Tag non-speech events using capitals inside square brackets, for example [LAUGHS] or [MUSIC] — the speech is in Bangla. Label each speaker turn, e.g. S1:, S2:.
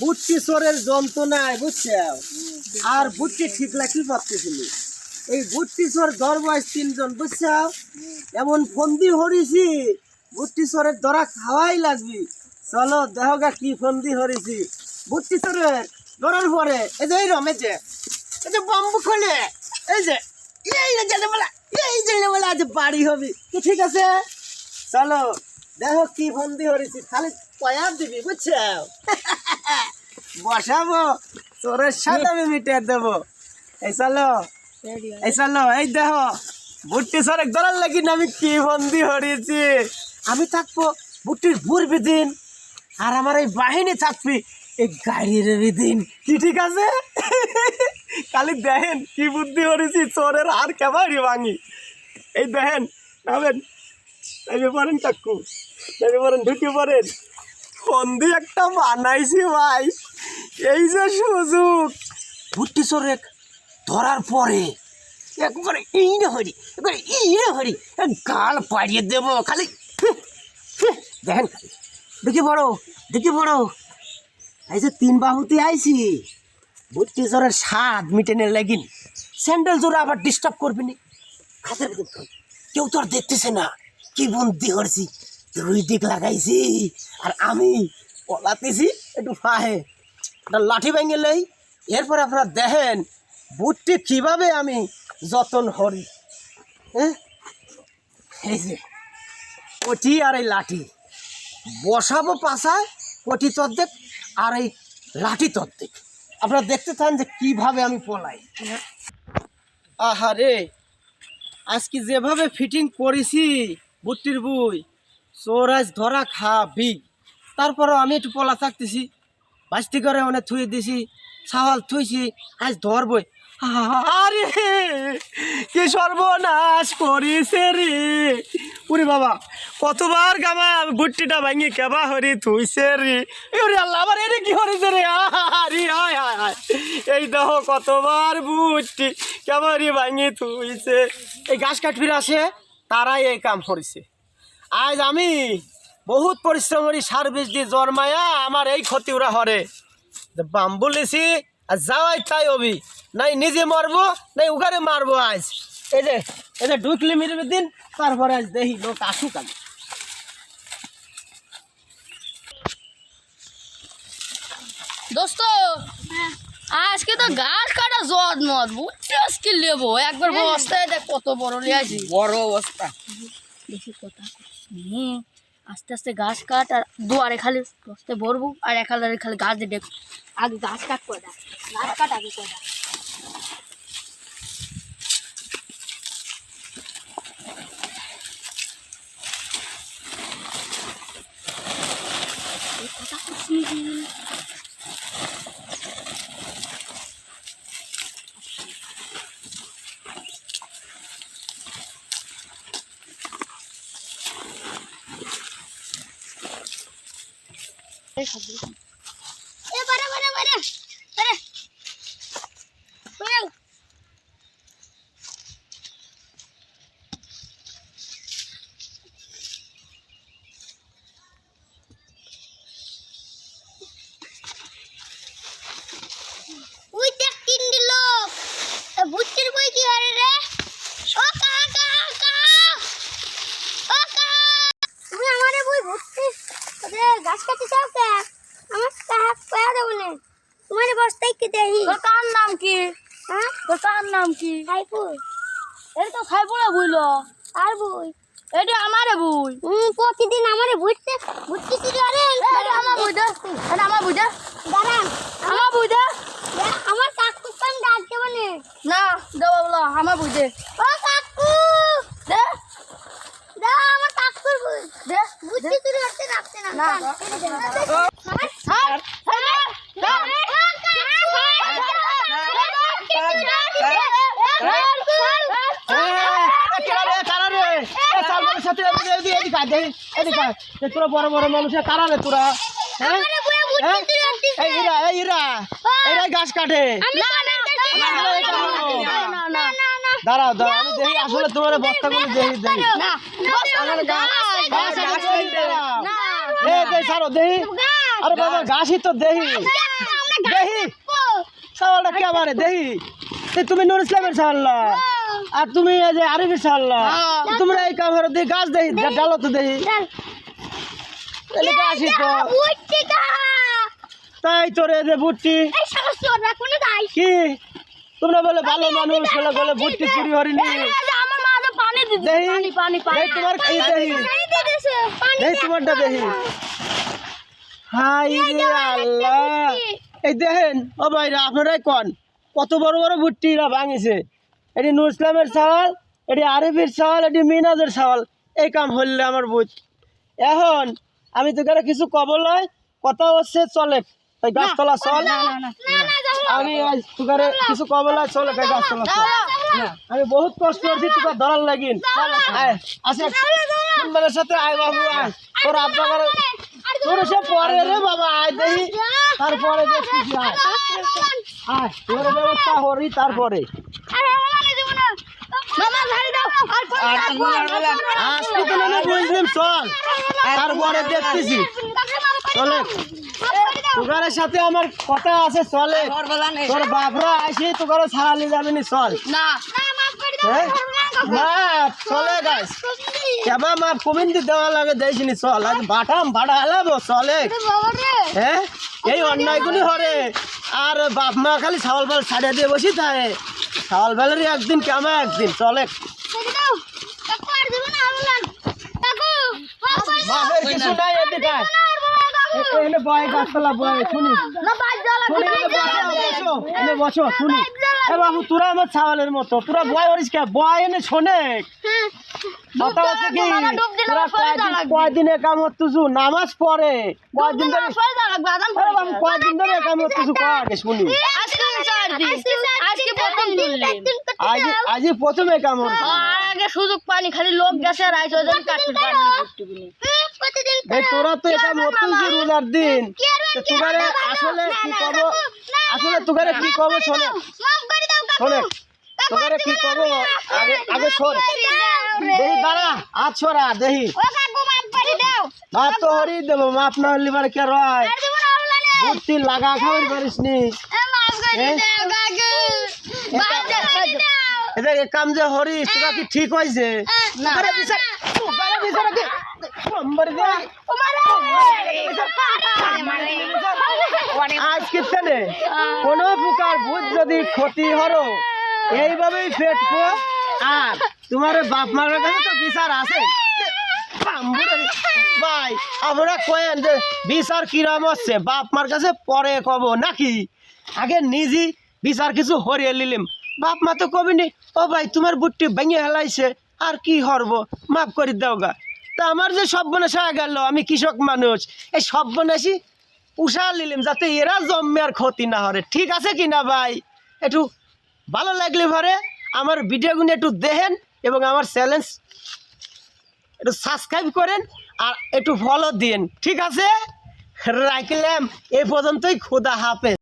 S1: বুটটি চোরের যন্ত্রণায় বুঝছ? আর বুটটি ঠিক লাগি ভাবতেছিলি? এই বুটটি চোর ধরব তিনজন, বুঝছ? এমন ফন্দি হরিছি বুটটি চোরের ধরা খাওয়াই লাগবি। চলো দেহগা কি ফন্দি হরিছি। বুটটি চোরের ধরার পরে, এই যে, এই রমে যে, এই যে বাম্বু খোলে, এই যে, এই বলা, এই জেলে বলা, আজ বাড়ি হবি। কি ঠিক আছে? চলো, দেখো কি ফন্দি হরিছি, খালি পয়ার দিবি বুঝছ [LAUGHS] বসাবো তোরের সাথে আমি মিটে দেবো। এই চলো এই চলো এই দেখো বুট্টি সরে ধরার লাগি আমি কি বন্দি হরিয়েছি আমি থাকব বুট্টির ভুর বিদিন আর আমার এই বাহিনী থাকবি এই গাড়ির বিদিন কি ঠিক আছে? [LAUGHS] খালি দেখেন কি বুদ্ধি হরিছি চোরের আর কেবারই ভাঙি। এই দেখেন নামেন নেমে পড়েন কাকু নেমে পড়েন ঢুকে পড়েন। একটা বানাইছি ভাই। এই যে সুযোগ। ধরার পরে একবারে হরি একবারে হরি গাল পাড়িয়ে দেব খালি। দেখেন দেখি বড় দেখি বড়। এই যে তিন বাহুতে আইছি। ভুট্টি চোরের স্বাদ মিটেনে লাগিন। স্যান্ডেল জোরে আবার ডিস্টার্ব করবি নি। কেউ তো আর দেখতেছে না। কি বন্দি করছি। দুই দিক লাগাইছি, আর আমি পলাতেছি একটু ফাহে। একটা লাঠি ভেঙে লই, এরপর আপনারা দেখেন বুটটি কীভাবে আমি যতন হরি। হ্যাঁ এই যে কটি আর এই লাঠি। বসাবো পাশায় কটি তদ্দেক আর এই লাঠি তদ্দেক। আপনারা দেখতে চান যে কীভাবে আমি পলাই। আহারে, আজকে যেভাবে ফিটিং করেছি বুটটির বই চোর আজ ধরা খাবি। তারপরও আমি একটু পলা থাকতেছি বাস্তি করে অনেক থুয়ে দিছি সাওয়াল থুইছি, আজ ধরবই। আরে, কি সর্বনাশ করিছে রে। উরে বাবা, কতবার গামা গুট্টিটা ভাঙি কেবা হরি থুইছে রে। ওরে আল্লাহ, আবার এরে কি হরিছে রে? আরে আয় আয় আয় এই দেখো কতবার বুটটি কেবা হরি ভাঙি থুইছে। এই গাছ কাটবির আসে, তারাই এই কাম করেছে। আজ আমি বহুত পরিশ্রম করি সার বীজ দিয়ে জন্মায়া আমার এই ক্ষতি ওরা হরে। বাম্বু লিছি আর যাওয়াই তাই অবি নাই নিজে মারবো নাই উগারে মারবো আজ। এই যে এই যে ঢুকলি মিরবে দিন তারপরে আজ দেখি লোক আসুক আমি
S2: দোস্ত আজকে তো গাছ কাটা জট মত বুঝছি আজকে লেবো? একবার বস্তায় দেখ কত বড় লিয়াছি
S3: বড় অবস্থা।
S2: বেশি কথা হুম আস্তে আস্তে গাছ কাট আর দুয়ারে খালি বস্তায় ভরবো। আর এক হাজারে খালি গাছ দিয়ে দেখ আগে গাছ কাট করে দেখ গাছ কাট আগে করে দেখ এই কথা করছি এ বারে বারে বারে বারে বারে উই দেখ তিন দিল বুচ্চির বই কি হরে রে ও কাহা কাহা কাহা ও কাহা তুমি আমারে বই বুঝছি ওরে গাছ কাটি চাও কে আমার কাহা কয়া দেব না তোমার বস্তায় কি দেহি তোর কার নাম কি? হ্যাঁ? তোর কার নাম কি? সাইফুল। এটা তো সাইফুল বুইল। আর বুই? এটা আমারে বুই। প্রতিদিন আমারে বুঝতে বুঝতেছি আরে? আমার এটা আমার বই দে দাঁড়ান আমার বই দে আমার কাকু তো আমি ডাক দেব না না দেব বলো আমার বই দে ও কাকু দে দে আমার কাকুর বই দে বুঝতে চুরি করতে রাখতে না না ছাড় ছাড়
S1: তোরা বড় বড় মানুষের কারারে তোরা হ্যাঁ হ্যাঁ? এরা গাছ কাটে দাঁড়াও দাঁড়াও আমি দেখি আসলে তোমার দেখি দেখি দেখি আরে বাবা ঘাসই তো দেহি দেহি এ তুমি নুর ইসলামের ছাওয়াল্লা আর তুমি এই যে আরিফের ছাওয়াল্লা তোমরা এই কামড় দিয়ে গাছ দেহি ডালো তো দেহি তাই তোর এই যে বুট্টি। কি? তোমরা বলে ভালো মানুষ বলে বলে বুট্টি চুরি হরিনি। তোমারটা দেহি হাই রে আল্লাহ। এই দেখেন ও ভাইরা আপনারাই কন? কত বড় বড় বুট্টিরা ভাঙিছে। এটি নুর ইসলামের চাওয়াল এটি আরিফের চাওয়াল এটি মিনাজের চাওয়াল এই কাম হইলে আমার বুঝ এখন আমি তো কিছু কব লয় কথা হচ্ছে চলে ওই গাছতলা চল আমি আজ কিছু কব লয় চলে ওই গাছতলা চল আমি বহুত কষ্ট করছি তোকে ধরার লাগিন আসে সুন্দরের সাথে আয় বাবু আয় তোর আপনার তোর সে পরে রে বাবা আয় দেখি তারপরে দেখতেছি আয় আয় তোর ব্যবস্থা হরি তারপরে
S2: মামা ঝাড়ি দাও। আর
S1: আজকে তো বুঝলাম চল। তারপরে দেখতেছি। চলে। তোকারের সাথে আমার কথা আছে চলে। তোর বাপরা আসি তোকারে ছাড়ালি যাবে নি চল।
S2: না। না মাফ করে দাও
S1: হ্যাঁ? চলে গাছ কেবা মা কমিন্দি দেওয়া লাগে দেয়নি চল। আজ বাটাম বাটা হেলাবো চলে। হ্যাঁ? এই অন্যায়গুলি হরে। আর বাপ মা খালি ছাওয়াল বাল ছাড়িয়ে দিয়ে বসি থাকে ছাওয়াল বালেরই একদিন কেমন একদিন? চলে। কিছু নাই এদিকে। এখানে বয় গাছতলা বয় শুনি। বসো এ বাবু তোরা আমার ছাওয়ালের মতো তোরা বয় করিস কে? বয় এনে শোনে। কথা হচ্ছে কি? তোরা কয়দিনে কাম তুজু? নামাজ পড়ে। কয়দিন ধরে কয়দিন ধরে কাম তুজু? শুনি?
S2: আজকে আজকে
S1: আজ আজই প্রথমে কাম হচ্ছে
S2: আগে সুযোগ পানি খালি লোক গেছে আর আইছো জন কাটতে পারনি
S1: তোরা তো এটা রোজার দিন। আসলে কি কব আসলে তোকারে কি কব শোনে।
S2: মাফ করে
S1: শোনে তোকারে কি কব আগে আগে শোন। দেহি দাঁড়া আজ দেহি। তো হরি দেবো মাপ না হলি বারে কে রয়? বুদ্ধি লাগা খাবার পারিস নি এদের কাম যে হরিস তোরা কি ঠিক হয়েছে। তোকারে বিচার তোকারে বিচার কি? নম্বর দে আজ কিতনে কোন প্রকার ভূত যদি ক্ষতি হরো এইভাবেই ফেটবো আর তোমার বাপ মার কাছে তো বিচার আছে। ভাই আমরা কয়েন যে বিচার কিরাম হচ্ছে বাপ মার কাছে পরে কব নাকি? আগে নিজে বিচার কিছু হরিয়ে নিলিম বাপ মা তো কবিনি ও ভাই তোমার বুটটি ভেঙে হেলাইছে আর কি হরব মাফ করে দাও গা তা আমার যে সব্যনাশ হয়ে গেল আমি কৃষক মানুষ। এই সব্যনাশী উষা নিলাম যাতে এরা জন্মে আর ক্ষতি না হরে ঠিক আছে কি না ভাই? একটু ভালো লাগলে ভরে আমার ভিডিওগুলো একটু দেখেন এবং আমার চ্যালেঞ্জ একটু সাবস্ক্রাইব করেন আর একটু ফলো দিন ঠিক আছে? রাখলাম এই পর্যন্তই খোদা হাফেজ।